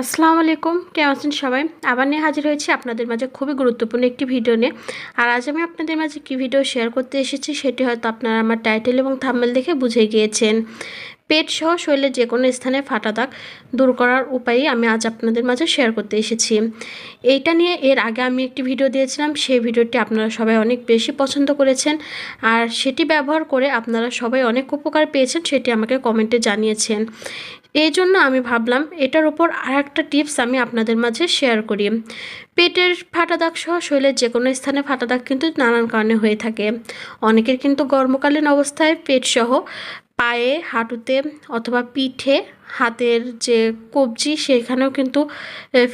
আসসালামু আলাইকুম, কেমন আছেন সবাই? আবার নিয়ে হাজির হয়েছি আপনাদের মাঝে খুবই গুরুত্বপূর্ণ একটি ভিডিও নিয়ে। আর আজ আমি আপনাদের মাঝে কী ভিডিও শেয়ার করতে এসেছি সেটি হয়তো আপনারা আমার টাইটেল এবং থাম্বেল দেখে বুঝে গিয়েছেন। পেট সহ শরীরের যে কোনো স্থানে ফাটা দাগ দূর করার উপায়ই আমি আজ আপনাদের মাঝে শেয়ার করতে এসেছি। এইটা নিয়ে এর আগে আমি একটি ভিডিও দিয়েছিলাম, সেই ভিডিওটি আপনারা সবাই অনেক বেশি পছন্দ করেছেন আর সেটি ব্যবহার করে আপনারা সবাই অনেক উপকার পেয়েছেন, সেটি আমাকে কমেন্টে জানিয়েছেন। এই জন্য আমি ভাবলাম এটার উপর আর একটা টিপস আমি আপনাদের মাঝে শেয়ার করি। পেটের ফাটা দাগ সহ শরীরের যে কোনো স্থানে ফাটা দাগ কিন্তু নানান কারণে হয়ে থাকে। অনেকের কিন্তু গর্মকালীন অবস্থায় পেট সহ পায়ে, হাঁটুতে অথবা পিঠে হাতের যে কবজি সেখানেও কিন্তু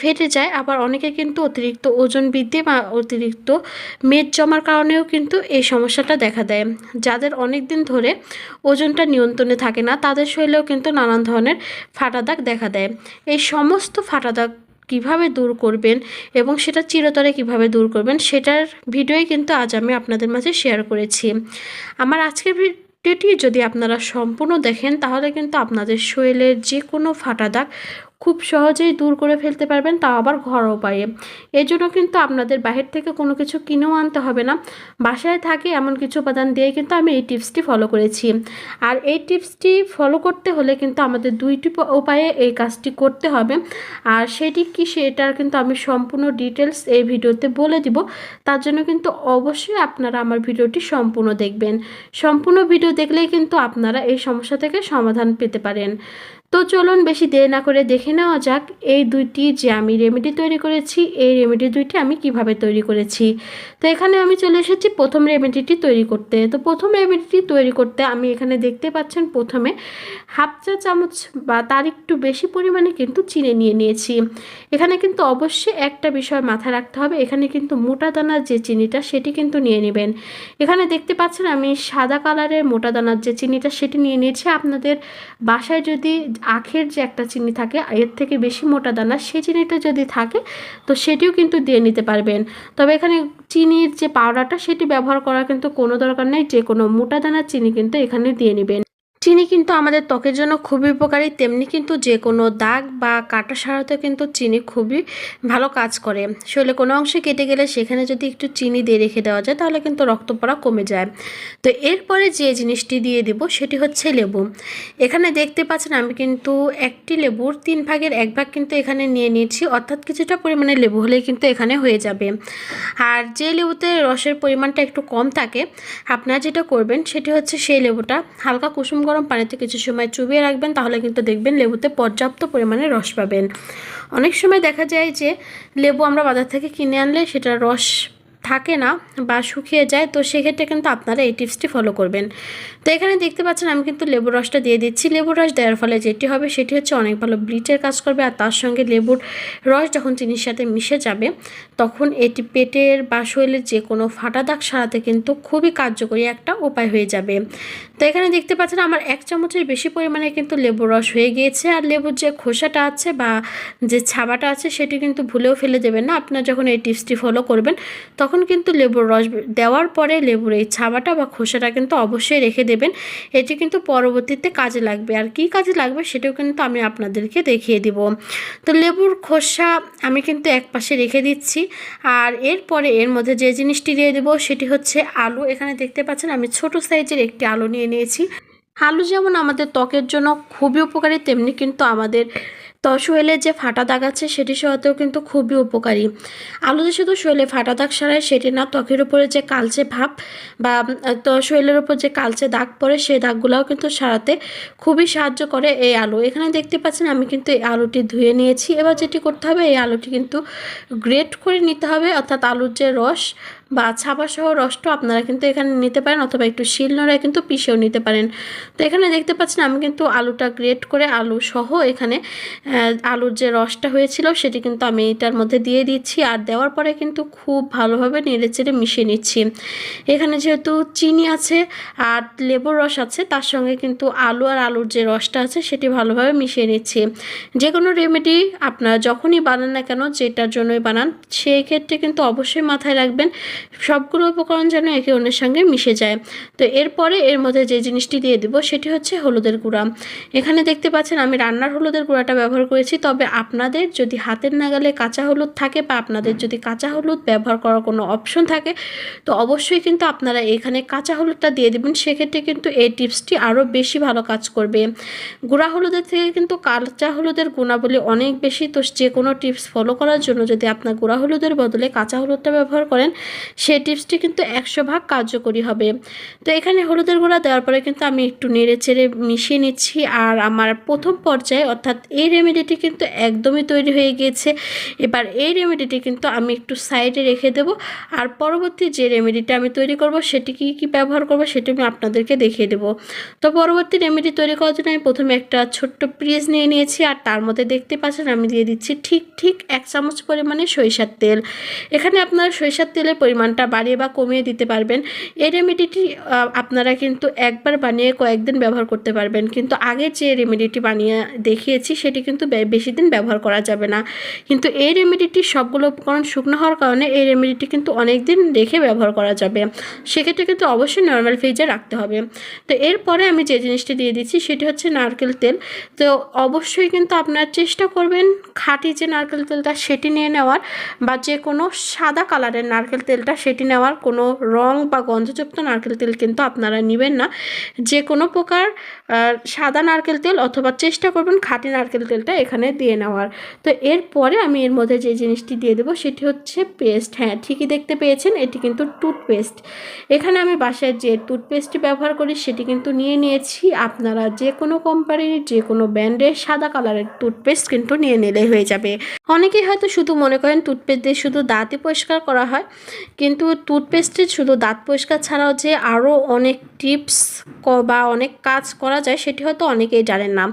ফেটে যায়। আবার অনেকে কিন্তু অতিরিক্ত ওজন বৃদ্ধি বা অতিরিক্ত মেদ জমার কারণেও কিন্তু এই সমস্যাটা দেখা দেয়। যাদের অনেক দিন ধরে ওজনটা নিয়ন্ত্রণে থাকে না, তাদের শরীরেও কিন্তু নানান ধরনের ফাটা দাগ দেখা দেয়। এই সমস্ত ফাটা দাগ কীভাবে দূর করবেন এবং সেটা চিরতরে কীভাবে দূর করবেন, সেটার ভিডিওই কিন্তু আজ আমি আপনাদের মাঝে শেয়ার করেছি। আমার আজকের ভিডিওটি যদি আপনারা সম্পূর্ণ দেখেন তাহলে কিন্তু আপনাদের শরীরের যে কোনো ফাটা দাগ খুব সহজেই দূর করে ফেলতে পারবেন তাও আবার ঘর উপায়ে। এর জন্য কিন্তু আপনাদের বাহির থেকে কোনো কিছু কিনেও আনতে হবে না। বাসায় থাকে এমন কিছু উপাদান দিয়ে কিন্তু আমি এই টিপসটি ফলো করেছি। আর এই টিপসটি ফলো করতে হলে কিন্তু আমাদের দুইটি উপায়ে এই কাজটি করতে হবে। আর সেটি কি সেটার কিন্তু আমি সম্পূর্ণ ডিটেলস এই ভিডিওতে বলে দিব। তার জন্য কিন্তু অবশ্যই আপনারা আমার ভিডিওটি সম্পূর্ণ দেখবেন। সম্পূর্ণ ভিডিও দেখলেই কিন্তু আপনারা এই সমস্যা থেকে সমাধান পেতে পারেন। তো চলুন বেশি দেরি না করে দেখে নেওয়া যাক এই দুইটি যে আমি রেমেডি তৈরি করেছি, এই রেমেডি দুইটি আমি কীভাবে তৈরি করেছি। তো এখানে আমি চলে এসেছি প্রথম রেমেডিটি তৈরি করতে। তো প্রথম রেমেডিটি তৈরি করতে আমি এখানে দেখতে পাচ্ছেন প্রথমে হাফ চা চামচ বা তার একটু বেশি পরিমাণে কিন্তু চিনে নিয়ে নিয়েছি। এখানে কিন্তু অবশ্যই একটা বিষয় মাথায় রাখতে হবে, এখানে কিন্তু মোটা দানার যে চিনিটা সেটি কিন্তু নিয়ে নেবেন। এখানে দেখতে পাচ্ছেন আমি সাদা কালারের মোটা দানার যে চিনিটা সেটি নিয়ে নিয়েছি। আপনাদের বাসায় যদি আখের যে একটা চিনি থাকে, এর থেকে বেশি মোটা দানা, সে চিনিটা যদি থাকে, তো সেটিও কিন্তু দিয়ে নিতে পারবেন। তবে এখানে চিনির যে পাউডারটা সেটি ব্যবহার করা কিন্তু কোনো দরকার নেই, যে কোনো মোটা দানার চিনি কিন্তু এখানে দিয়ে নেবেন। চিনি কিন্তু আমাদের ত্বকের জন্য খুবই উপকারী, তেমনি কিন্তু যে কোনো দাগ বা কাটা সারাতে কিন্তু চিনি খুবই ভালো কাজ করে। শরীরে কোনো অংশে কেটে গেলে সেখানে যদি একটু চিনি দিয়ে রেখে দেওয়া যায়, তাহলে কিন্তু রক্ত পড়া কমে যায়। তো এরপরে যে জিনিসটি দিয়ে দেব, সেটি হচ্ছে লেবু। এখানে দেখতে পাচ্ছেন আমি কিন্তু একটি লেবুর তিন ভাগের এক ভাগ কিন্তু এখানে নিয়ে নিয়েছি, অর্থাৎ কিছুটা পরিমাণে লেবু হলেই কিন্তু এখানে হয়ে যাবে। আর যে লেবুতে রসের পরিমাণটা একটু কম থাকে, আপনারা যেটা করবেন সেটি হচ্ছে সেই লেবুটা হালকা কুসুম গরম পানিতে কিছু সময় চুবিয়ে রাখবেন, তাহলে কিন্তু দেখবেন লেবুতে পর্যাপ্ত পরিমাণে রস পাবেন। অনেক সময় দেখা যায় যে লেবু আমরা বাজার থেকে কিনে আনলে সেটা রস থাকে না বা শুকিয়ে যায়, তো সেক্ষেত্রে কিন্তু আপনারা এই টিপসটি ফলো করবেন। তো এখানে দেখতে পাচ্ছেন আমি কিন্তু লেবুর রসটা দিয়ে দিচ্ছি। লেবুর রস দেওয়ার ফলে যেটি হবে সেটি হচ্ছে অনেক ভালো ব্লিচের কাজ করবে আর তার সঙ্গে লেবুর রস যখন চিনির সাথে মিশে যাবে, তখন এটি পেটের বা শরীরের যে কোনো ফাটা দাগ সারাতে কিন্তু খুবই কার্যকরী একটা উপায় হয়ে যাবে। তো এখানে দেখতে পাচ্ছেন আমার এক চামচের বেশি পরিমাণে কিন্তু লেবুর রস হয়ে গিয়েছে আর লেবুর যে খোসাটা আছে বা যে ছাবাটা আছে সেটি কিন্তু ভুলেও ফেলে দেবেন না। আপনার যখন এই টিপসটি ফলো করবেন, তখন কিন্তু লেবুর রস দেওয়ার পরে লেবুর এই ছাবাটা বা খোসাটা কিন্তু অবশ্যই রেখে দেবেন। এটি কিন্তু পরবর্তীতে কাজে লাগবে। আর কি কাজে লাগবে সেটাও কিন্তু আমি আপনাদেরকে দেখিয়ে দিব। তো লেবুর খোসা আমি কিন্তু এক পাশে রেখে দিচ্ছি। আর এরপরে এর মধ্যে যে জিনিসটি দিয়ে দেবো সেটি হচ্ছে আলু। এখানে দেখতে পাচ্ছেন আমি ছোট সাইজের একটি আলু নিয়ে নিয়েছি। আলু যেমন আমাদের ত্বকের জন্য খুবই উপকারী, তেমনি কিন্তু আমাদের শরীরে যে ফাটা দাগ আছে, সেটি সহতেও কিন্তু খুবই উপকারী। আলুতে শুধু শরীরে ফাটা দাগ সারায় সেটি না, ত্বকের উপরে যে কালচে ভাব বা শরীরের উপর যে কালচে দাগ পড়ে, সেই দাগগুলোও কিন্তু সারাতে খুবই সাহায্য করে এই আলু। এখানে দেখতে পাচ্ছেন, আমি কিন্তু এই আলুটি ধুয়ে নিয়েছি। এবার যেটি করতে হবে, এই আলুটি কিন্তু গ্রেট করে নিতে হবে, অর্থাৎ আলুর যে রস বা ছাপা সহ রসটা আপনারা কিন্তু এখানে নিতে পারেন অথবা একটু শিল নোড়ায় কিন্তু পিষেও নিতে পারেন। তো এখানে দেখতে পাচ্ছেন আমি কিন্তু আলুটা গ্রেট করে আলু সহ এখানে আলুর যে রসটা হয়েছিল সেটি কিন্তু আমি এটার মধ্যে দিয়ে দিচ্ছি আর দেওয়ার পরে কিন্তু খুব ভালোভাবে নেড়ে চেড়ে মিশিয়ে নিচ্ছি। এখানে যেহেতু চিনি আছে আর লেবুর রস আছে, তার সঙ্গে কিন্তু আলু আর আলুর যে রসটা আছে সেটি ভালোভাবে মিশিয়ে নিচ্ছি। যে কোনো রেমেডি আপনারা যখনই বানান না কেন যেটার জন্যই বানান, সেই ক্ষেত্রে কিন্তু অবশ্যই মাথায় রাখবেন সবগুলো উপকরণ যেন একে অন্যের সঙ্গে মিশে যায়। তো এরপরে এর মধ্যে যে জিনিসটি দিয়ে দিব সেটি হচ্ছে হলুদের গুঁড়া। এখানে দেখতে পাচ্ছেন আমি রান্নার হলুদের গুঁড়াটা ব্যবহার করেছি। তবে আপনাদের যদি হাতের নাগালে কাঁচা হলুদ থাকে বা আপনাদের যদি কাঁচা হলুদ ব্যবহার করার কোনো অপশন থাকে, তো অবশ্যই কিন্তু আপনারা এখানে কাঁচা হলুদটা দিয়ে দেবেন। সেক্ষেত্রে কিন্তু এই টিপসটি আরও বেশি ভালো কাজ করবে। গুঁড়া হলুদের থেকে কিন্তু কাঁচা হলুদের গুণাবলী অনেক বেশি। তো যে কোনো টিপস ফলো করার জন্য যদি আপনার গুঁড়া হলুদের বদলে কাঁচা হলুদটা ব্যবহার করেন সেই টিপসটি কিন্তু একশো ভাগ কার্যকরী হবে। তো এখানে হলুদের গুঁড়া দেওয়ার পরে কিন্তু আমি একটু নেড়ে চেড়ে মিশিয়ে নিচ্ছি আর আমার প্রথম পর্যায়ে অর্থাৎ এই রেমেডিটি কিন্তু একদমই তৈরি হয়ে গিয়েছে। এবার এই রেমেডিটি কিন্তু আমি একটু সাইডে রেখে দেব আর পরবর্তী যে রেমেডিটা আমি তৈরি করব সেটি কী কী ব্যবহার করব সেটি আমি আপনাদেরকে দেখিয়ে দেবো। তো পরবর্তী রেমেডি তৈরি করার জন্য আমি প্রথমে একটা ছোট্ট প্রিজ নিয়ে নিয়েছি আর তার মধ্যে দেখতে পাচ্ছেন আমি দিয়ে দিচ্ছি ঠিক ঠিক এক চামচ পরিমাণে সরিষার তেল। এখানে আপনারা সরিষার তেলের পরিমাণটা বাড়িয়ে বা কমিয়ে দিতে পারবেন। এই রেমেডিটি আপনারা কিন্তু একবার বানিয়ে কয়েকদিন ব্যবহার করতে পারবেন। কিন্তু আগে যে রেমেডিটি বানিয়ে দেখিয়েছি, সেটি কিন্তু বেশি দিন ব্যবহার করা যাবে না। কিন্তু এই রেমেডিটি সবগুলো উপকরণ শুকনো হওয়ার কারণে এই রেমেডিটি কিন্তু অনেক দিন রেখে ব্যবহার করা যাবে। সেক্ষেত্রে কিন্তু অবশ্যই নর্মাল ফ্রিজে রাখতে হবে। তো এরপরে আমি যে জিনিসটি দিয়ে দিচ্ছি, সেটি হচ্ছে নারকেল তেল। তো অবশ্যই কিন্তু আপনার চেষ্টা করবেন খাঁটি যে নারকেল তেলটা, সেটি নিয়ে নেওয়ার বা যে কোনো সাদা কালারের নারকেল তেলটা সেটি নেওয়ার কোনো রং বা গন্ধযুক্ত নারকেল তেল কিন্তু আপনারা নেবেন না। যে কোনো প্রকার সাদা নারকেল তেল অথবা চেষ্টা করবেন খাঁটি নারকেল তেলটা এখানে দিয়ে নেওয়ার। তো এরপরে আমি এর মধ্যে যে জিনিসটি দিয়ে দেবো সেটি হচ্ছে পেস্ট। হ্যাঁ ঠিকই দেখতে পেয়েছেন, এটি কিন্তু টুথপেস্ট। এখানে আমি বাসায় যে টুথপেস্টটি ব্যবহার করি সেটি কিন্তু নিয়ে নিয়েছি। আপনারা যে কোনো কোম্পানির যে কোনো ব্র্যান্ডের সাদা কালারের টুথপেস্ট কিন্তু নিয়ে নিলেই হয়ে যাবে। অনেকেই হয়তো শুধু মনে করেন টুথপেস্ট দিয়ে শুধু দাঁতই পরিষ্কার করা হয়। কিন্তু টুথপেস্টের শুধু দাঁত পরিষ্কার ছাড়াও যে আরও অনেক টিপস বা অনেক কাজ করা যায়, সেটি হয়তো অনেকেই জানেন না।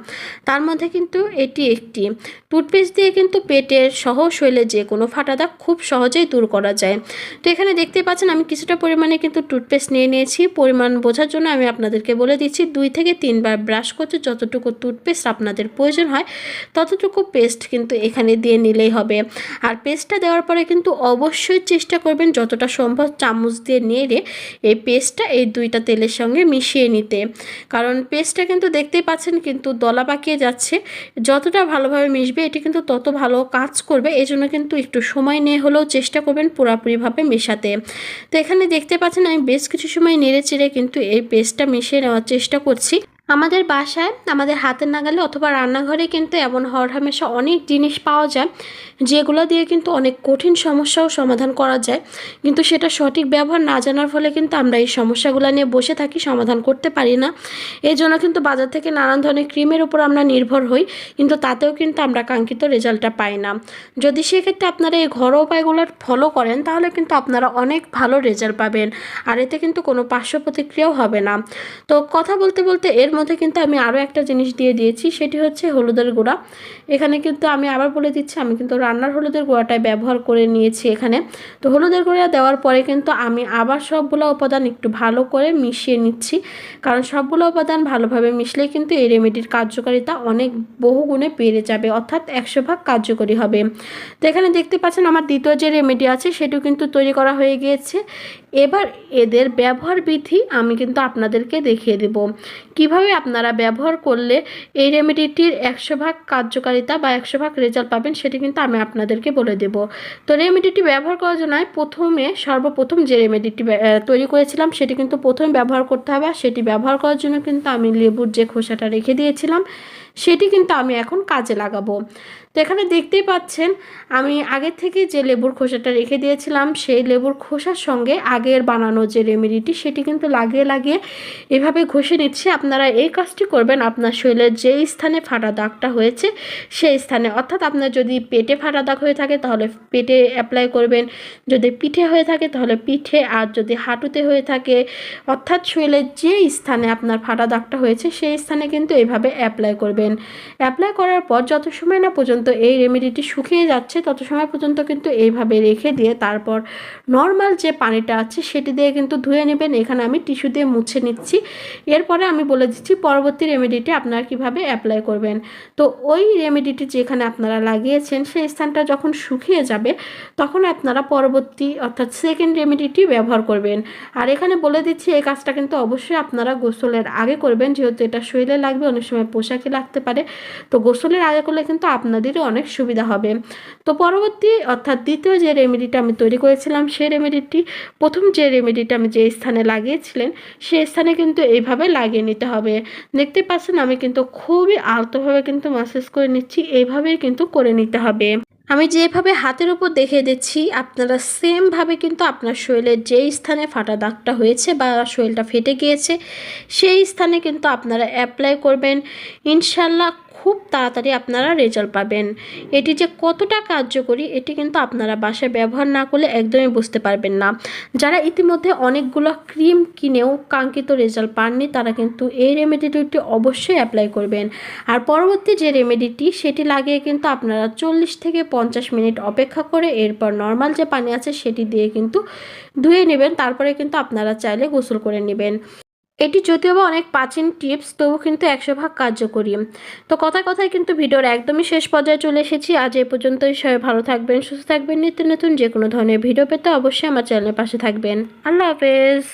তার মধ্যে কিন্তু এটি একটি। টুথপেস্ট দিয়ে কিন্তু পেটের সহ শৈলে যে কোনো ফাটা দাগ খুব সহজেই দূর করা যায়। তো এখানে দেখতে পাচ্ছেন, আমি কিছুটা পরিমাণে কিন্তু টুথপেস্ট নিয়ে নিয়েছি। পরিমাণ বোঝার জন্য আমি আপনাদেরকে বলে দিচ্ছি, দুই থেকে তিনবার ব্রাশ করতে যতটুকু টুথপেস্ট আপনাদের প্রয়োজন হয়, ততটুকু পেস্ট কিন্তু এখানে দিয়ে নিলেই হবে। আর পেস্টটা দেওয়ার পরে কিন্তু অবশ্যই চেষ্টা করবেন যতটা সম্ভব চামচ দিয়ে নেড়ে এই পেস্টটা এই দুইটা তেলের সঙ্গে মিশিয়ে নিতে। কারণ পেস্টটা কিন্তু দেখতেই পাচ্ছেন কিন্তু দলা পাকিয়ে যাচ্ছে। যতটা ভালোভাবে মিশবে, এটি কিন্তু তত ভালো কাজ করবে। এই জন্য কিন্তু একটু সময় নিয়ে হলেও চেষ্টা করবেন পুরোপুরিভাবে মেশাতে। তো এখানে দেখতে পাচ্ছেন আমি বেশ কিছু সময় নেড়ে চেড়ে কিন্তু এই পেস্টটা মিশিয়ে নেওয়ার চেষ্টা করছি। আমাদের বাসায়, আমাদের হাতের নাগালে অথবা রান্নাঘরে কিন্তু এমন হর হামেশা অনেক জিনিস পাওয়া যায়, যেগুলো দিয়ে কিন্তু অনেক কঠিন সমস্যাও সমাধান করা যায়। কিন্তু সেটা সঠিক ব্যবহার না জানার ফলে কিন্তু আমরা এই সমস্যাগুলো নিয়ে বসে থাকি, সমাধান করতে পারি না। এই জন্য কিন্তু বাজার থেকে নানান ধরনের ক্রিমের উপর আমরা নির্ভর হই, কিন্তু তাতেও কিন্তু আমরা কাঙ্ক্ষিত রেজাল্টটা পাই না। যদি সেক্ষেত্রে আপনারা এই ঘরোয়া উপায়গুলো ফলো করেন, তাহলে কিন্তু আপনারা অনেক ভালো রেজাল্ট পাবেন, আর এতে কিন্তু কোনো পার্শ্ব প্রতিক্রিয়াও হবে না। তো কথা বলতে বলতে এর মধ্যে কিন্তু আমি আরও একটা জিনিস দিয়ে দিয়েছি, সেটি হচ্ছে হলুদের গুঁড়া। এখানে কিন্তু আমি আবার বলে দিচ্ছি, আমি কিন্তু রান্নার হলুদের গুঁড়াটাই ব্যবহার করে নিয়েছি এখানে। তো হলুদের গুঁড়া দেওয়ার পরে কিন্তু আমি আবার সবগুলো উপাদান একটু ভালো করে মিশিয়ে নিচ্ছি। কারণ সবগুলো উপাদান ভালোভাবে মিশলে কিন্তু এই রেমেডির কার্যকারিতা অনেক বহু গুণে বেড়ে যাবে, অর্থাৎ একশো ভাগ কার্যকরী হবে। তো এখানে দেখতে পাচ্ছেন আমার দ্বিতীয় যে রেমেডি আছে, সেটিও কিন্তু তৈরি করা হয়ে গিয়েছে। এবার এদের ব্যবহার বিধি আমি কিন্তু আপনাদেরকে দেখিয়ে দেব। কীভাবে আপনারা ব্যবহার করলে এই রেমেডিটির একশো ভাগ কার্যকারিতা বা একশো ভাগ রেজাল্ট পাবেন সেটি কিন্তু আমি আপনাদেরকে বলে দেব। তো রেমেডিটি ব্যবহার করার জন্য প্রথমে, সর্বপ্রথম যে রেমেডিটি তৈরি করেছিলাম সেটি কিন্তু প্রথমে ব্যবহার করতে হবে। সেটি ব্যবহার করার জন্য কিন্তু আমি লেবুর যে খোসাটা রেখে দিয়েছিলাম, সেটি কিন্তু আমি এখন কাজে লাগাবো। তো এখানে দেখতেই পাচ্ছেন, আমি আগের থেকে যে লেবুর খোসাটা রেখে দিয়েছিলাম, সেই লেবুর খোসার সঙ্গে আগের বানানো যে রেমেডিটি, সেটি কিন্তু লাগিয়ে লাগিয়ে এভাবে ঘষে নিচ্ছি। আপনারা এই কাজটি করবেন, আপনার শরীরের যে স্থানে ফাটা দাগটা হয়েছে, সেই স্থানে। অর্থাৎ আপনার যদি পেটে ফাটা দাগ হয়ে থাকে, তাহলে পেটে অ্যাপ্লাই করবেন। যদি পিঠে হয়ে থাকে, তাহলে পিঠে। আর যদি হাঁটুতে হয়ে থাকে, অর্থাৎ শরীরের যে স্থানে আপনার ফাটা দাগটা হয়েছে, সেই স্থানে কিন্তু এভাবে অ্যাপ্লাই করবেন। অ্যাপ্লাই করার পর যত সময় না পর্যন্ত পর্যন্ত এই রেমেডিটি শুকিয়ে যাচ্ছে, তত সময় পর্যন্ত কিন্তু এইভাবে রেখে দিয়ে তারপর নর্মাল যে পানিটা আছে সেটি দিয়ে কিন্তু ধুয়ে নেবেন। এখানে আমি টিস্যু দিয়ে মুছে নিচ্ছি। এরপরে আমি বলে দিচ্ছি পরবর্তী রেমেডিটি আপনারা কীভাবে অ্যাপ্লাই করবেন। তো ওই রেমেডিটি যেখানে আপনারা লাগিয়েছেন, সেই স্থানটা যখন শুকিয়ে যাবে, তখন আপনারা পরবর্তী অর্থাৎ সেকেন্ড রেমেডিটি ব্যবহার করবেন। আর এখানে বলে দিচ্ছি, এই কাজটা কিন্তু অবশ্যই আপনারা গোসলের আগে করবেন, যেহেতু এটা শরীরে লাগবে, অনেক সময় পোশাকে লাগতে পারে। তো গোসলের আগে করলে কিন্তু আপনাদেরই অনেক সুবিধা হবে। তো পরবর্তী অর্থাৎ দ্বিতীয় যে রেমেডিটা আমি তৈরি করেছিলাম সেই রেমেডিটি প্রথম যে রেমেডিটা আমি যে স্থানে লাগিয়েছিলেন সেই স্থানে কিন্তু এইভাবে লাগিয়ে নিতে হবে। দেখতে পাচ্ছেন, আমি কিন্তু খুবই আলতোভাবে কিন্তু মাসাজ করে নিচ্ছি এইভাবেই কিন্তু করে নিতে হবে। আমি যেভাবে হাতের উপর দেখিয়ে দিচ্ছি, আপনারা সেমভাবে কিন্তু আপনার শরীরের যেই স্থানে ফাটা দাগটা হয়েছে বা শরীরটা ফেটে গিয়েছে, সেই স্থানে কিন্তু আপনারা অ্যাপ্লাই করবেন। ইনশাল্লাহ খুব তাড়াতাড়ি আপনারা রেজাল্ট পাবেন। এটি যে কতটা কার্যকরী, এটি কিন্তু আপনারা বাসায় ব্যবহার না করলে একদমই বুঝতে পারবেন না। যারা ইতিমধ্যে অনেকগুলো ক্রিম কিনেও কাঙ্ক্ষিত রেজাল্ট পাননি, তারা কিন্তু এই রেমেডিটি অবশ্যই অ্যাপ্লাই করবেন। আর পরবর্তী যে রেমেডিটি সেটি লাগিয়ে কিন্তু আপনারা চল্লিশ থেকে পঞ্চাশ মিনিট অপেক্ষা করে এরপর নর্মাল যে পানি আছে, সেটি দিয়ে কিন্তু ধুয়ে নেবেন। তারপরে কিন্তু আপনারা চাইলে গোসল করে নেবেন। এটি যদিও বা অনেক প্রাচীন টিপস, তবু কিন্তু একশো ভাগ কার্যকরী। তো কথায় কথায় কিন্তু ভিডিওর একদমই শেষ পর্যায়ে চলে এসেছি। আজ এ পর্যন্তই। সবাই ভালো থাকবেন, সুস্থ থাকবেন। নিত্য নতুন যে কোনো ধরনের ভিডিও পেতে অবশ্যই আমার চ্যানেলের পাশে থাকবেন। আল্লাহ হাফেজ।